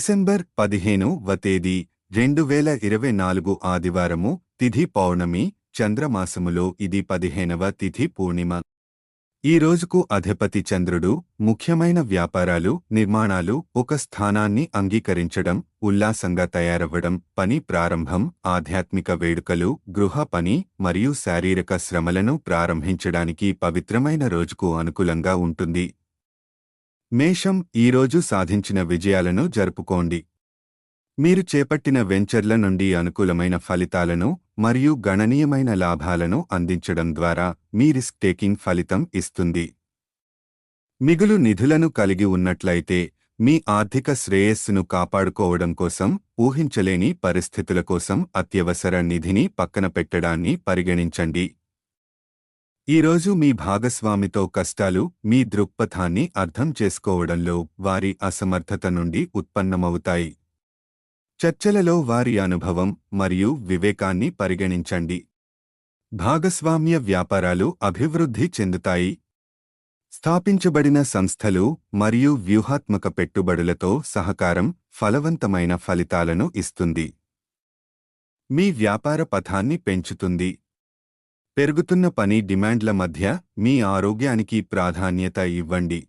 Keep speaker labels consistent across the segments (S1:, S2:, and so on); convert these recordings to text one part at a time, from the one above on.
S1: December పదిహేను వ తేదీ రెండు వేల ఇరవై నాలుగు ఆదివారము తిథి పౌర్ణమి చంద్రమాసములో ఇది పదిహేనవ తిథి పూర్ణిమ. ఈ రోజుకు అధిపతి చంద్రుడు ముఖ్యమైన వ్యాపారాలు నిర్మాణాలు ఒక స్థానాన్ని అంగీకరించడం ఉల్లాసంగా తయారవ్వడం పని ప్రారంభం ఆధ్యాత్మిక వేడుకలు గృహ పని మరియు శారీరక శ్రమలను ప్రారంభించడానికి పవిత్రమైన రోజుకు అనుకూలంగా ఉంటుంది. మేషం ఈరోజు సాధించిన విజయాలను జరుపుకోండి. మీరు చేపట్టిన వెంచర్ల నుండి అనుకూలమైన ఫలితాలను మరియు గణనీయమైన లాభాలను అందించడం ద్వారా మీ రిస్క్ టేకింగ్ ఫలితం ఇస్తుంది. మిగులు నిధులను కలిగి ఉన్నట్లయితే మీ ఆర్థిక శ్రేయస్సును కాపాడుకోవడం కోసం ఊహించలేని పరిస్థితుల కోసం అత్యవసర నిధిని పక్కన పెట్టడాన్ని పరిగణించండి. ఈరోజు మీ భాగస్వామితో కష్టాలు మీ దృక్పథాన్ని అర్థం చేసుకోవడంలో వారి అసమర్థత నుండి ఉత్పన్నమవుతాయి. చర్చలలో వారి అనుభవం మరియు వివేకాన్ని పరిగణించండి. భాగస్వామ్య వ్యాపారాలు అభివృద్ధి చెందుతాయి. స్థాపించబడిన సంస్థలు మరియు వ్యూహాత్మక పెట్టుబడులతో సహకారం ఫలవంతమైన ఫలితాలను ఇస్తుంది. మీ వ్యాపార పథాన్ని పెంచుతుంది. పెరుగుతున్న పని డిమాండ్ల మధ్య మీ ఆరోగ్యానికి ప్రాధాన్యత ఇవ్వండి.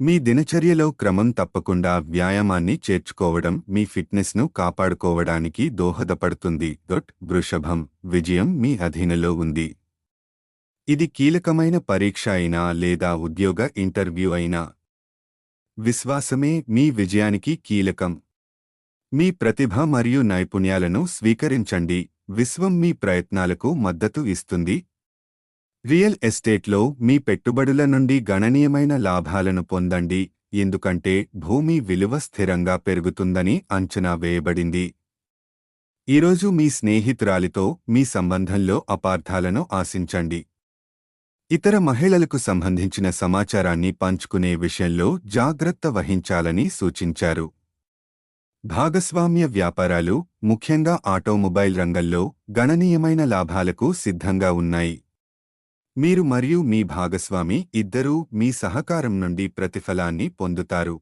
S1: మీ దినచర్యలో క్రమం తప్పకుండా వ్యాయామాన్ని చేర్చుకోవడం మీ ఫిట్నెస్ను కాపాడుకోవడానికి దోహదపడుతుంది. దొట్ వృషభం విజయం మీ అధీనలో ఉంది. ఇది కీలకమైన పరీక్ష అయినా లేదా ఉద్యోగ ఇంటర్వ్యూ అయినా. విశ్వాసమే మీ విజయానికి కీలకం. మీ ప్రతిభ మరియు నైపుణ్యాలను స్వీకరించండి. విశ్వం మీ ప్రయత్నాలకు మద్దతు ఇస్తుంది. రియల్ ఎస్టేట్లో మీ పెట్టుబడుల నుండి గణనీయమైన లాభాలను పొందండి. ఎందుకంటే భూమి విలువ స్థిరంగా పెరుగుతుందని అంచనా వేయబడింది. ఈరోజు మీ స్నేహితురాలితో మీ సంబంధంలో అపార్థాలను ఆశించండి. ఇతర మహిళలకు సంబంధించిన సమాచారాన్ని పంచుకునే విషయంలో జాగ్రత్త వహించాలని సూచించారు. భాగస్వామ్య వ్యాపారాలు ముఖ్యంగా ఆటోమొబైల్ రంగంలో గణనీయమైన లాభాలకు సిద్ధంగా ఉన్నాయి. మీరు మరియు మీ భాగస్వామి ఇద్దరూ మీ సహకారం నుండి ప్రతిఫలాన్ని పొందుతారు.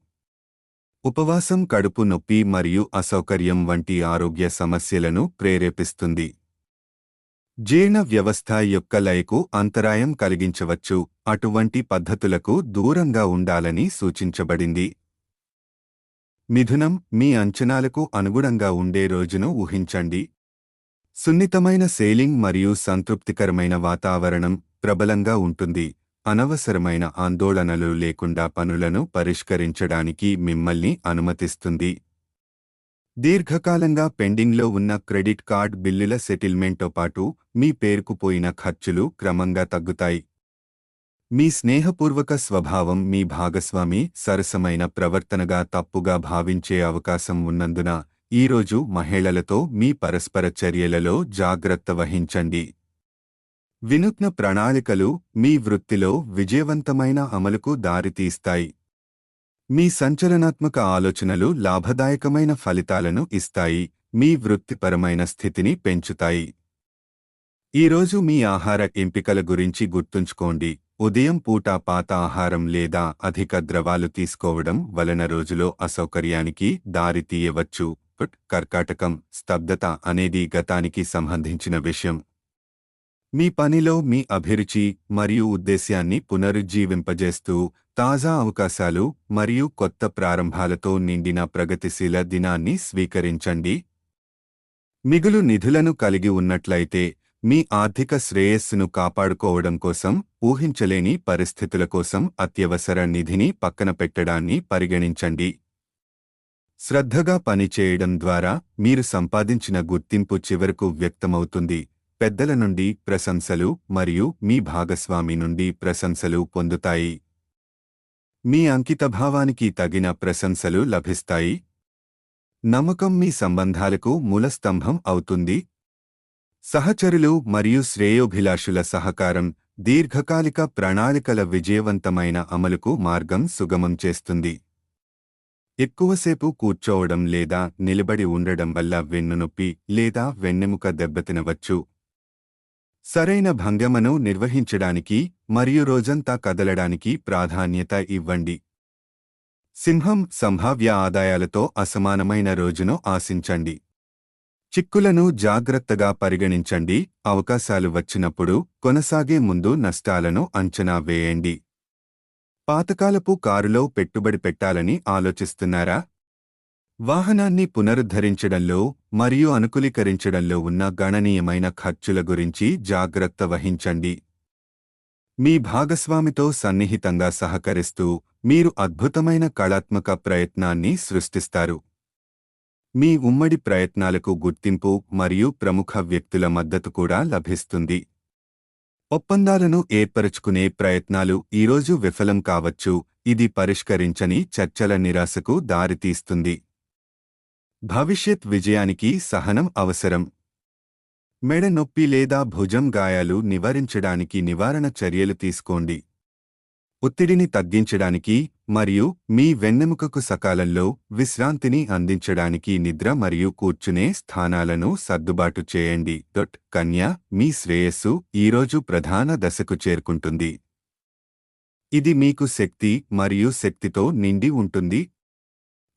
S1: ఉపవాసం కడుపు నొప్పి మరియు అసౌకర్యం వంటి ఆరోగ్య సమస్యలను ప్రేరేపిస్తుంది. జీర్ణ వ్యవస్థ యొక్క లయకు అంతరాయం కలిగించవచ్చు. అటువంటి పద్ధతులకు దూరంగా ఉండాలని సూచించబడింది. మిథునం మీ అంచనాలకు అనుగుణంగా ఉండే రోజును ఊహించండి. సున్నితమైన సేలింగ్ మరియు సంతృప్తికరమైన వాతావరణం ప్రబలంగా ఉంటుంది. అనవసరమైన ఆందోళనలు లేకుండా పనులను పరిష్కరించడానికి మిమ్మల్ని అనుమతిస్తుంది. దీర్ఘకాలంగా పెండింగ్లో ఉన్న క్రెడిట్ కార్డ్ బిల్లుల సెటిల్మెంట్తో పాటు మీ పేరుకుపోయిన ఖర్చులు క్రమంగా తగ్గుతాయి. మీ స్నేహపూర్వక స్వభావం మీ భాగస్వామి సరసమైన ప్రవర్తనగా తప్పుగా భావించే అవకాశం ఉన్నందున ఈరోజు మహిళలతో మీ పరస్పర చర్యలలో జాగ్రత్త వహించండి. వినూత్న ప్రణాళికలు మీ వృత్తిలో విజయవంతమైన అమలుకు దారితీస్తాయి. మీ సంచలనాత్మక ఆలోచనలు లాభదాయకమైన ఫలితాలను ఇస్తాయి. మీ వృత్తిపరమైన స్థితిని పెంచుతాయి. ఈరోజు మీ ఆహార ఎంపికల గురించి గుర్తుంచుకోండి. ఉదయం పూట పాత ఆహారం లేదా అధిక ద్రవాలు తీసుకోవడం వలన రోజులో అసౌకర్యానికి దారి తీయవచ్చు. కర్కాటకం స్తబ్దత అనేది గతానికి సంబంధించిన విషయం. మీ పనిలో మీ అభిరుచి మరియు ఉద్దేశ్యాన్ని పునరుజ్జీవింపజేస్తూ తాజా అవకాశాలు మరియు కొత్త ప్రారంభాలతో నిండిన ప్రగతిశీల దినాన్ని స్వీకరించండి. మిగులు నిధులను కలిగి ఉన్నట్లయితే మీ ఆర్థిక శ్రేయస్సును కాపాడుకోవడం కోసం ఊహించలేని పరిస్థితుల కోసం అత్యవసర నిధిని పక్కన పెట్టడాన్ని పరిగణించండి. శ్రద్ధగా పనిచేయడం ద్వారా మీరు సంపాదించిన గుర్తింపు చివరకు వ్యక్తమవుతుంది. పెద్దల నుండి ప్రశంసలు మరియు మీ భాగస్వామి నుండి ప్రశంసలు పొందుతాయి. మీ అంకితభావానికి తగిన ప్రశంసలు లభిస్తాయి. నమ్మకం మీ సంబంధాలకు మూలస్తంభం అవుతుంది. సహచరులు మరియు శ్రేయోభిలాషుల సహకారం దీర్ఘకాలిక ప్రణాళికల విజయవంతమైన అమలుకు మార్గం సుగమం చేస్తుంది. ఎక్కువసేపు కూర్చోవడం లేదా నిలబడి ఉండడం వల్ల వెన్నునొప్పి లేదా వెన్నెముక దెబ్బతినవచ్చు. సరైన భంగమను నిర్వహించడానికి మరియు రోజంతా కదలడానికి ప్రాధాన్యత ఇవ్వండి. సింహం సంభావ్య ఆదాయాలతో అసమానమైన రోజును ఆశించండి. చిక్కులను జాగ్రత్తగా పరిగణించండి. అవకాశాలు వచ్చినప్పుడు కొనసాగే ముందు నష్టాలను అంచనా వేయండి. పాతకాలపు కారులో పెట్టుబడి పెట్టాలని ఆలోచిస్తున్నారా? వాహనాన్ని పునరుద్ధరించడంలో మరియు అనుకూలీకరించడంలో ఉన్న గణనీయమైన ఖర్చుల గురించి జాగ్రత్త వహించండి. మీ భాగస్వామితో సన్నిహితంగా సహకరిస్తూ మీరు అద్భుతమైన కళాత్మక ప్రయత్నాన్ని సృష్టిస్తారు. మీ ఉమ్మడి ప్రయత్నాలకు గుర్తింపు మరియు ప్రముఖ వ్యక్తుల మద్దతు కూడా లభిస్తుంది. ఒప్పందాలను ఏర్పరచుకునే ప్రయత్నాలు ఈరోజు విఫలం కావచ్చు ఇది పరిష్కరించని చర్చల నిరాశకు దారితీస్తుంది. భవిష్యత్ విజయానికి సహనం అవసరం. మెడ నొప్పి లేదా భుజం గాయాలు నివారించడానికి నివారణ చర్యలు తీసుకోండి. ఒత్తిడిని తగ్గించడానికి మరియు మీ వెన్నెముకకు సకాలంలో విశ్రాంతిని అందించడానికి నిద్ర మరియు కూర్చునే స్థానాలను సర్దుబాటు చేయండి. డొట్ కన్య మీ శ్రేయస్సు ఈరోజు ప్రధాన దశకు చేరుకుంటుంది. ఇది మీకు శక్తి మరియు శక్తితో నిండి ఉంటుంది.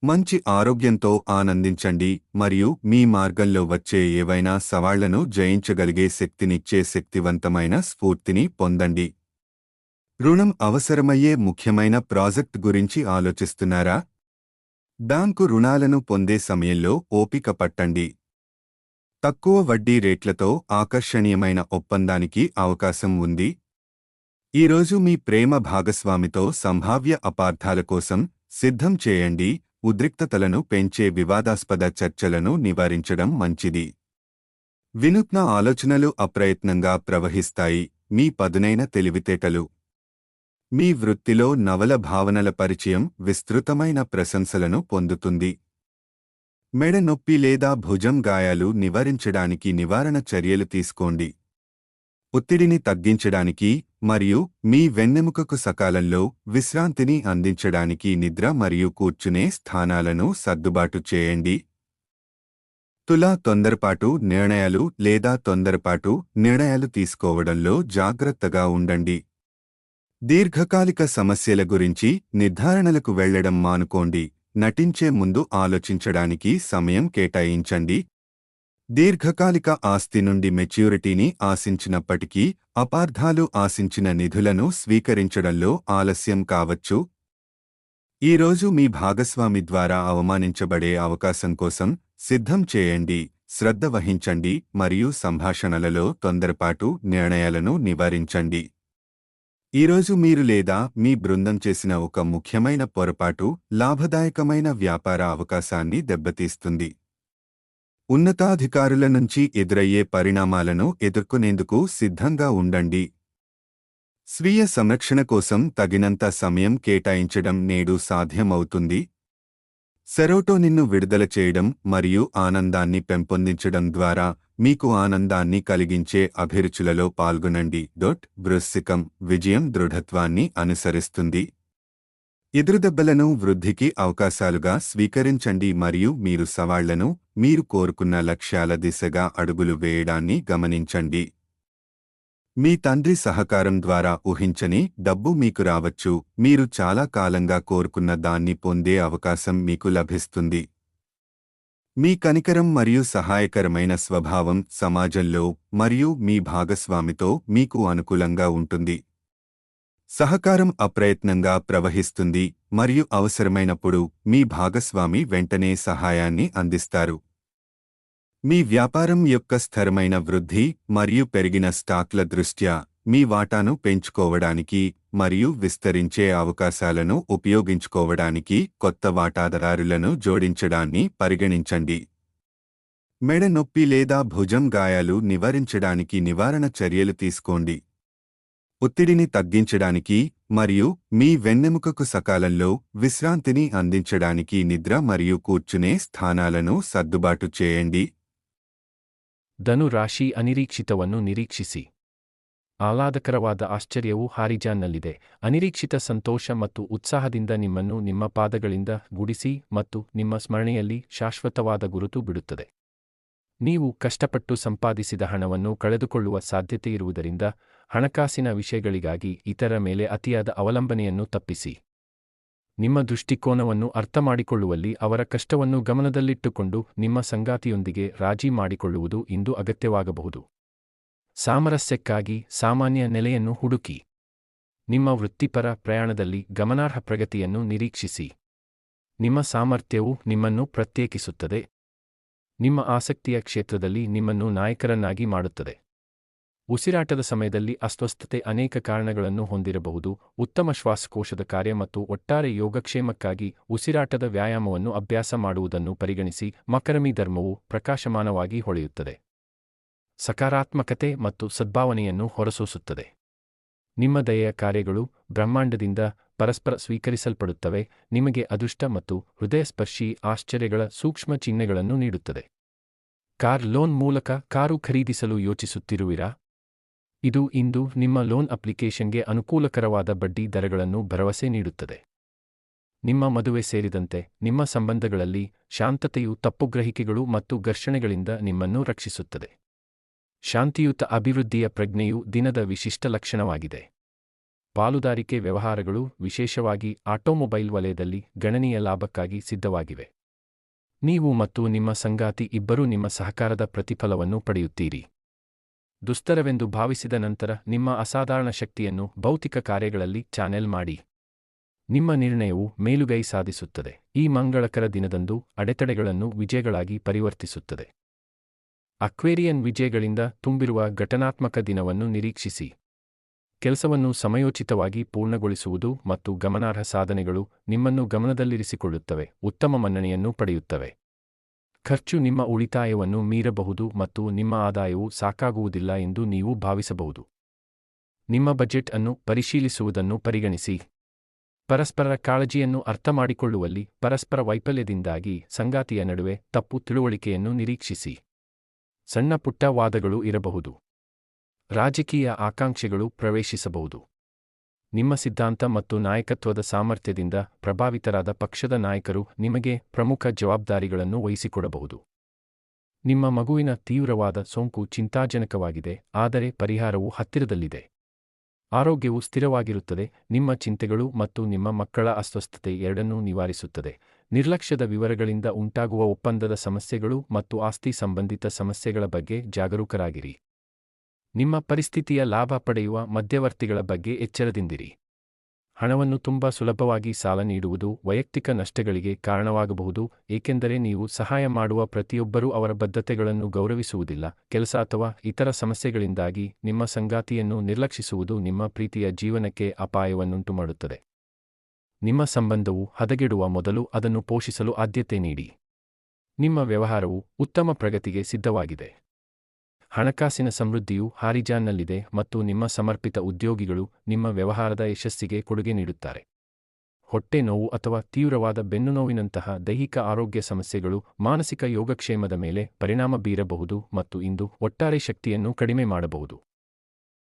S1: మంచి ఆరోగ్యంతో ఆనందించండి మరియు మీ మార్గంలో వచ్చే ఏవైనా సవాళ్ళను జయించగలిగే శక్తినిచ్చే శక్తివంతమైన స్ఫూర్తిని పొందండి. రుణం అవసరమయ్యే ముఖ్యమైన ప్రాజెక్ట్ గురించి ఆలోచిస్తున్నారా? బ్యాంకు రుణాలను పొందే సమయంలో ఓపిక పట్టండి. తక్కువ వడ్డీ రేట్లతో ఆకర్షణీయమైన ఒప్పందానికి అవకాశం ఉంది. ఈరోజు మీ ప్రేమ భాగస్వామితో సంభావ్య అపార్థాల కోసం సిద్ధం చేయండి. ఉద్రిక్తతలను పెంచే వివాదాస్పద చర్చలను నివారించడం మంచిది. వినూత్న ఆలోచనలు అప్రయత్నంగా ప్రవహిస్తాయి. మీ పదునైన తెలివితేటలు. మీ వృత్తిలో నవల భావనల పరిచయం విస్తృతమైన ప్రశంసలను పొందుతుంది. మెడ నొప్పి లేదా భుజం గాయాలు నివారించడానికి నివారణ చర్యలు తీసుకోండి. ఒత్తిడిని తగ్గించడానికి మరియు మీ వెన్నెముకకు సకాలంలో విశ్రాంతిని అందించడానికి నిద్ర మరియు కూర్చునే స్థానాలను సర్దుబాటు చేయండి. తులా తొందరపాటు నిర్ణయాలు లేదా తొందరపాటు నిర్ణయాలు తీసుకోవడంలో జాగ్రత్తగా ఉండండి. దీర్ఘకాలిక సమస్యల గురించి నిర్ధారణలకు వెళ్ళడం మానుకోండి. నటించే ముందు ఆలోచించడానికి సమయం కేటాయించండి. దీర్ఘకాలిక ఆస్తి నుండి మెచ్యూరిటీని ఆశించినప్పటికీ అపార్థాలు ఆశించిన నిధులను స్వీకరించడంలో ఆలస్యం కావచ్చు. ఈరోజు మీ భాగస్వామి ద్వారా అవమానించబడే అవకాశం కోసం సిద్ధం చేయండి. శ్రద్ధ వహించండి మరియు సంభాషణలలో తొందరపాటు నిర్ణయాలను నివారించండి. ఈరోజు మీరు లేదా మీ బృందం చేసిన ఒక ముఖ్యమైన పొరపాటు లాభదాయకమైన వ్యాపార అవకాశాన్ని దెబ్బతీస్తుంది. ఉన్నతాధికారుల నుంచి ఎదురయ్యే పరిణామాలను ఎదుర్కొనేందుకు సిద్ధంగా ఉండండి. స్వీయ సంరక్షణ కోసం తగినంత సమయం కేటాయించడం నేడు సాధ్యమవుతుంది. సెరోటోనిన్ను విడుదల చేయడం మరియు ఆనందాన్ని పెంపొందించడం ద్వారా మీకు ఆనందాన్ని కలిగించే అభిరుచులలో పాల్గొనండి. డొట్ వృశ్చికం విజయం దృఢత్వాన్ని అనుసరిస్తుంది. ఎదురుదెబ్బలను వృద్ధికి అవకాశాలుగా స్వీకరించండి మరియు మీరు సవాళ్ళను మీరు కోరుకున్న లక్ష్యాల దిశగా అడుగులు వేయడాన్ని గమనించండి. మీ తండ్రి సహకారం ద్వారా ఊహించని డబ్బు మీకు రావచ్చు మీరు చాలా కాలంగా కోరుకున్న దాన్ని పొందే అవకాశం మీకు లభిస్తుంది. మీ కనికరం మరియు సహాయకరమైన స్వభావం సమాజంలో మరియు మీ భాగస్వామితో మీకు అనుకూలంగా ఉంటుంది. సహకారం అప్రయత్నంగా ప్రవహిస్తుంది మరియు అవసరమైనప్పుడు మీ భాగస్వామి వెంటనే సహాయాన్ని అందిస్తారు. మీ వ్యాపారం యొక్క స్థిరమైన వృద్ధి మరియు పెరిగిన స్టాక్ల దృష్ట్యా మీ వాటాను పెంచుకోవడానికి మరియు విస్తరించే అవకాశాలను ఉపయోగించుకోవడానికి కొత్త వాటాదారులను జోడించడాన్ని పరిగణించండి. మెడ నొప్పి లేదా భుజం గాయాలు నివారించడానికి నివారణ చర్యలు తీసుకోండి. ఒత్తిడిని తగ్గించడానికి మరియు మీ వెన్నెముకకు సకాలంలో విశ్రాంతిని అందించడానికి నిద్ర మరియు కూర్చునే స్థానాలను సర్దుబాటు చేయండి.
S2: ಧನು ರಾಶಿ ಅನಿರೀಕ್ಷಿತವನ್ನು ನಿರೀಕ್ಷಿಸಿ. ಆಹ್ಲಾದಕರವಾದ ಆಶ್ಚರ್ಯವು ಹಾರಿಜಾನ್ನಲ್ಲಿದೆ. ಅನಿರೀಕ್ಷಿತ ಸಂತೋಷ ಮತ್ತು ಉತ್ಸಾಹದಿಂದ ನಿಮ್ಮನ್ನು ನಿಮ್ಮ ಪಾದಗಳಿಂದ ಗುಡಿಸಿ ಮತ್ತು ನಿಮ್ಮ ಸ್ಮರಣೆಯಲ್ಲಿ ಶಾಶ್ವತವಾದ ಗುರುತು ಬಿಡುತ್ತದೆ. ನೀವು ಕಷ್ಟಪಟ್ಟು ಸಂಪಾದಿಸಿದ ಹಣವನ್ನು ಕಳೆದುಕೊಳ್ಳುವ ಸಾಧ್ಯತೆಯಿರುವುದರಿಂದ ಹಣಕಾಸಿನ ವಿಷಯಗಳಿಗಾಗಿ ಇತರ ಮೇಲೆ ಅತಿಯಾದ ಅವಲಂಬನೆಯನ್ನು ತಪ್ಪಿಸಿ. ನಿಮ್ಮ ದೃಷ್ಟಿಕೋನವನ್ನು ಅರ್ಥಮಾಡಿಕೊಳ್ಳುವಲ್ಲಿ ಅವರ ಕಷ್ಟವನ್ನು ಗಮನದಲ್ಲಿಟ್ಟುಕೊಂಡು ನಿಮ್ಮ ಸಂಗಾತಿಯೊಂದಿಗೆ ರಾಜಿ ಮಾಡಿಕೊಳ್ಳುವುದು ಇಂದು ಅಗತ್ಯವಾಗಬಹುದು. ಸಾಮರಸ್ಯಕ್ಕಾಗಿ ಸಾಮಾನ್ಯ ನೆಲೆಯನ್ನು ಹುಡುಕಿ. ನಿಮ್ಮ ವೃತ್ತಿಪರ ಪ್ರಯಾಣದಲ್ಲಿ ಗಮನಾರ್ಹ ಪ್ರಗತಿಯನ್ನು ನಿರೀಕ್ಷಿಸಿ. ನಿಮ್ಮ ಸಾಮರ್ಥ್ಯವು ನಿಮ್ಮನ್ನು ಪ್ರತ್ಯೇಕಿಸುತ್ತದೆ. ನಿಮ್ಮ ಆಸಕ್ತಿಯ ಕ್ಷೇತ್ರದಲ್ಲಿ ನಿಮ್ಮನ್ನು ನಾಯಕರನ್ನಾಗಿ ಮಾಡುತ್ತದೆ. ಉಸಿರಾಟದ ಸಮಯದಲ್ಲಿ ಅಸ್ವಸ್ಥತೆ ಅನೇಕ ಕಾರಣಗಳನ್ನು ಹೊಂದಿರಬಹುದು. ಉತ್ತಮ ಶ್ವಾಸಕೋಶದ ಕಾರ್ಯ ಮತ್ತು ಒಟ್ಟಾರೆ ಯೋಗಕ್ಷೇಮಕ್ಕಾಗಿ ಉಸಿರಾಟದ ವ್ಯಾಯಾಮವನ್ನು ಅಭ್ಯಾಸ ಮಾಡುವುದನ್ನು ಪರಿಗಣಿಸಿ ಮಕರಮಿ ಧರ್ಮವು ಪ್ರಕಾಶಮಾನವಾಗಿ ಹೊಳೆಯುತ್ತದೆ. ಸಕಾರಾತ್ಮಕತೆ ಮತ್ತು ಸದ್ಭಾವನೆಯನ್ನು ಹೊರಸೂಸುತ್ತದೆ. ನಿಮ್ಮ ದಯೆಯ ಕಾರ್ಯಗಳು ಬ್ರಹ್ಮಾಂಡದಿಂದ ಪರಸ್ಪರ ಸ್ವೀಕರಿಸಲ್ಪಡುತ್ತವೆ. ನಿಮಗೆ ಅದೃಷ್ಟ ಮತ್ತು ಹೃದಯಸ್ಪರ್ಶಿ ಆಶ್ಚರ್ಯಗಳ ಸೂಕ್ಷ್ಮ ಚಿಹ್ನೆಗಳನ್ನು ನೀಡುತ್ತದೆ. ಕಾರ್ ಲೋನ್ ಮೂಲಕ ಕಾರು ಖರೀದಿಸಲು ಯೋಚಿಸುತ್ತಿರುವಿರಾ? ಇದು ಇಂದು ನಿಮ್ಮ ಲೋನ್ ಅಪ್ಲಿಕೇಶನ್ಗೆ ಅನುಕೂಲಕರವಾದ ಬಡ್ಡಿ ದರಗಳನ್ನು ಭರವಸೆ ನೀಡುತ್ತದೆ. ನಿಮ್ಮ ಮದುವೆ ಸೇರಿದಂತೆ ನಿಮ್ಮ ಸಂಬಂಧಗಳಲ್ಲಿ ಶಾಂತತೆಯು ತಪ್ಪುಗ್ರಹಿಕೆಗಳು ಮತ್ತು ಘರ್ಷಣೆಗಳಿಂದ ನಿಮ್ಮನ್ನು ರಕ್ಷಿಸುತ್ತದೆ. ಶಾಂತಿಯುತ ಅಭಿವೃದ್ಧಿಯ ಪ್ರಜ್ಞೆಯು ದಿನದ ವಿಶಿಷ್ಟ ಲಕ್ಷಣವಾಗಿದೆ. ಪಾಲುದಾರಿಕೆ ವ್ಯವಹಾರಗಳು ವಿಶೇಷವಾಗಿ ಆಟೋಮೊಬೈಲ್ ವಲಯದಲ್ಲಿ ಗಣನೀಯ ಲಾಭಕ್ಕಾಗಿ ಸಿದ್ಧವಾಗಿವೆ. ನೀವು ಮತ್ತು ನಿಮ್ಮ ಸಂಗಾತಿ ಇಬ್ಬರೂ ನಿಮ್ಮ ಸಹಕಾರದ ಪ್ರತಿಫಲವನ್ನು ಪಡೆಯುತ್ತೀರಿ. ದುಸ್ತರವೆಂದು ಭಾವಿಸಿದ ನಂತರ ನಿಮ್ಮ ಅಸಾಧಾರಣ ಶಕ್ತಿಯನ್ನು ಭೌತಿಕ ಕಾರ್ಯಗಳಲ್ಲಿ ಚಾನೆಲ್ ಮಾಡಿ. ನಿಮ್ಮ ನಿರ್ಣಯವು ಮೇಲುಗೈ ಸಾಧಿಸುತ್ತದೆ. ಈ ಮಂಗಳಕರ ದಿನದಂದು ಅಡೆತಡೆಗಳನ್ನು ವಿಜಯಗಳಾಗಿ ಪರಿವರ್ತಿಸುತ್ತದೆ. ಅಕ್ವೇರಿಯನ್ ವಿಜಯಗಳಿಂದ ತುಂಬಿರುವ ಘಟನಾತ್ಮಕ ದಿನವನ್ನು ನಿರೀಕ್ಷಿಸಿ. ಕೆಲಸವನ್ನು ಸಮಯೋಚಿತವಾಗಿ ಪೂರ್ಣಗೊಳಿಸುವುದು ಮತ್ತು ಗಮನಾರ್ಹ ಸಾಧನೆಗಳು ನಿಮ್ಮನ್ನು ಗಮನದಲ್ಲಿರಿಸಿಕೊಳ್ಳುತ್ತವೆ, ಉತ್ತಮ ಮನ್ನಣೆಯನ್ನು ಪಡೆಯುತ್ತವೆ. ಖರ್ಚು ನಿಮ್ಮ ಉಳಿತಾಯವನ್ನು ಮೀರಬಹುದು ಮತ್ತು ನಿಮ್ಮ ಆದಾಯವು ಸಾಕಾಗುವುದಿಲ್ಲ ಎಂದು ನೀವು ಭಾವಿಸಬಹುದು. ನಿಮ್ಮ ಬಜೆಟ್ ಅನ್ನು ಪರಿಶೀಲಿಸುವುದನ್ನು ಪರಿಗಣಿಸಿ. ಪರಸ್ಪರರ ಕಾಳಜಿಯನ್ನು ಅರ್ಥಮಾಡಿಕೊಳ್ಳುವಲ್ಲಿ ಪರಸ್ಪರ ವೈಫಲ್ಯದಿಂದಾಗಿ ಸಂಗಾತಿಯ ನಡುವೆ ತಪ್ಪು ತಿಳುವಳಿಕೆಯನ್ನು ನಿರೀಕ್ಷಿಸಿ. ಸಣ್ಣಪುಟ್ಟ ವಾದಗಳು ಇರಬಹುದು. ರಾಜಕೀಯ ಆಕಾಂಕ್ಷೆಗಳು ಪ್ರವೇಶಿಸಬಹುದು. ನಿಮ್ಮ ಸಿದ್ಧಾಂತ ಮತ್ತು ನಾಯಕತ್ವದ ಸಾಮರ್ಥ್ಯದಿಂದ ಪ್ರಭಾವಿತರಾದ ಪಕ್ಷದ ನಾಯಕರು ನಿಮಗೆ ಪ್ರಮುಖ ಜವಾಬ್ದಾರಿಗಳನ್ನು ವಹಿಸಿಕೊಡಬಹುದು. ನಿಮ್ಮ ಮಗುವಿನ ತೀವ್ರವಾದ ಸೋಂಕು ಚಿಂತಾಜನಕವಾಗಿದೆ, ಆದರೆ ಪರಿಹಾರವು ಹತ್ತಿರದಲ್ಲಿದೆ. ಆರೋಗ್ಯವು ಸ್ಥಿರವಾಗಿರುತ್ತದೆ, ನಿಮ್ಮ ಚಿಂತೆಗಳು ಮತ್ತು ನಿಮ್ಮ ಮಕ್ಕಳ ಅಸ್ವಸ್ಥತೆ ಎರಡನ್ನೂ ನಿವಾರಿಸುತ್ತದೆ. ನಿರ್ಲಕ್ಷ್ಯದ ವಿವರಗಳಿಂದ ಉಂಟಾಗುವ ಒಪ್ಪಂದದ ಸಮಸ್ಯೆಗಳು ಮತ್ತು ಆಸ್ತಿ ಸಂಬಂಧಿತ ಸಮಸ್ಯೆಗಳ ಬಗ್ಗೆ ಜಾಗರೂಕರಾಗಿರಿ. ನಿಮ್ಮ ಪರಿಸ್ಥಿತಿಯ ಲಾಭ ಪಡೆಯುವ ಮಧ್ಯವರ್ತಿಗಳ ಬಗ್ಗೆ ಎಚ್ಚರದಿಂದಿರಿ. ಹಣವನ್ನು ತುಂಬಾ ಸುಲಭವಾಗಿ ಸಾಲ ನೀಡುವುದು ವೈಯಕ್ತಿಕ ನಷ್ಟಗಳಿಗೆ ಕಾರಣವಾಗಬಹುದು, ಏಕೆಂದರೆ ನೀವು ಸಹಾಯ ಮಾಡುವ ಪ್ರತಿಯೊಬ್ಬರೂ ಅವರ ಬದ್ಧತೆಗಳನ್ನು ಗೌರವಿಸುವುದಿಲ್ಲ. ಕೆಲಸ ಅಥವಾ ಇತರ ಸಮಸ್ಯೆಗಳಿಂದಾಗಿ ನಿಮ್ಮ ಸಂಗಾತಿಯನ್ನು ನಿರ್ಲಕ್ಷಿಸುವುದು ನಿಮ್ಮ ಪ್ರೀತಿಯ ಜೀವನಕ್ಕೆ ಅಪಾಯವನ್ನುಂಟು ಮಾಡುತ್ತದೆ ನಿಮ್ಮ ಸಂಬಂಧವು ಹದಗೆಡುವ ಮೊದಲು ಅದನ್ನು ಪೋಷಿಸಲು ಆದ್ಯತೆ ನೀಡಿ. ನಿಮ್ಮ ವ್ಯವಹಾರವು ಉತ್ತಮ ಪ್ರಗತಿಗೆ ಸಿದ್ಧವಾಗಿದೆ. ಹಣಕಾಸಿನ ಸಮೃದ್ಧಿಯು ಹಾರಿಜಾನ್ನಲ್ಲಿದೆ ಮತ್ತು ನಿಮ್ಮ ಸಮರ್ಪಿತ ಉದ್ಯೋಗಿಗಳು ನಿಮ್ಮ ವ್ಯವಹಾರದ ಯಶಸ್ಸಿಗೆ ಕೊಡುಗೆ ನೀಡುತ್ತಾರೆ. ಹೊಟ್ಟೆ ನೋವು ಅಥವಾ ತೀವ್ರವಾದ ಬೆನ್ನುನೋವಿನಂತಹ ದೈಹಿಕ ಆರೋಗ್ಯ ಸಮಸ್ಯೆಗಳು ಮಾನಸಿಕ ಯೋಗಕ್ಷೇಮದ ಮೇಲೆ ಪರಿಣಾಮ ಬೀರಬಹುದು ಮತ್ತು ಇಂದು ಒಟ್ಟಾರೆ ಶಕ್ತಿಯನ್ನು ಕಡಿಮೆ ಮಾಡಬಹುದು.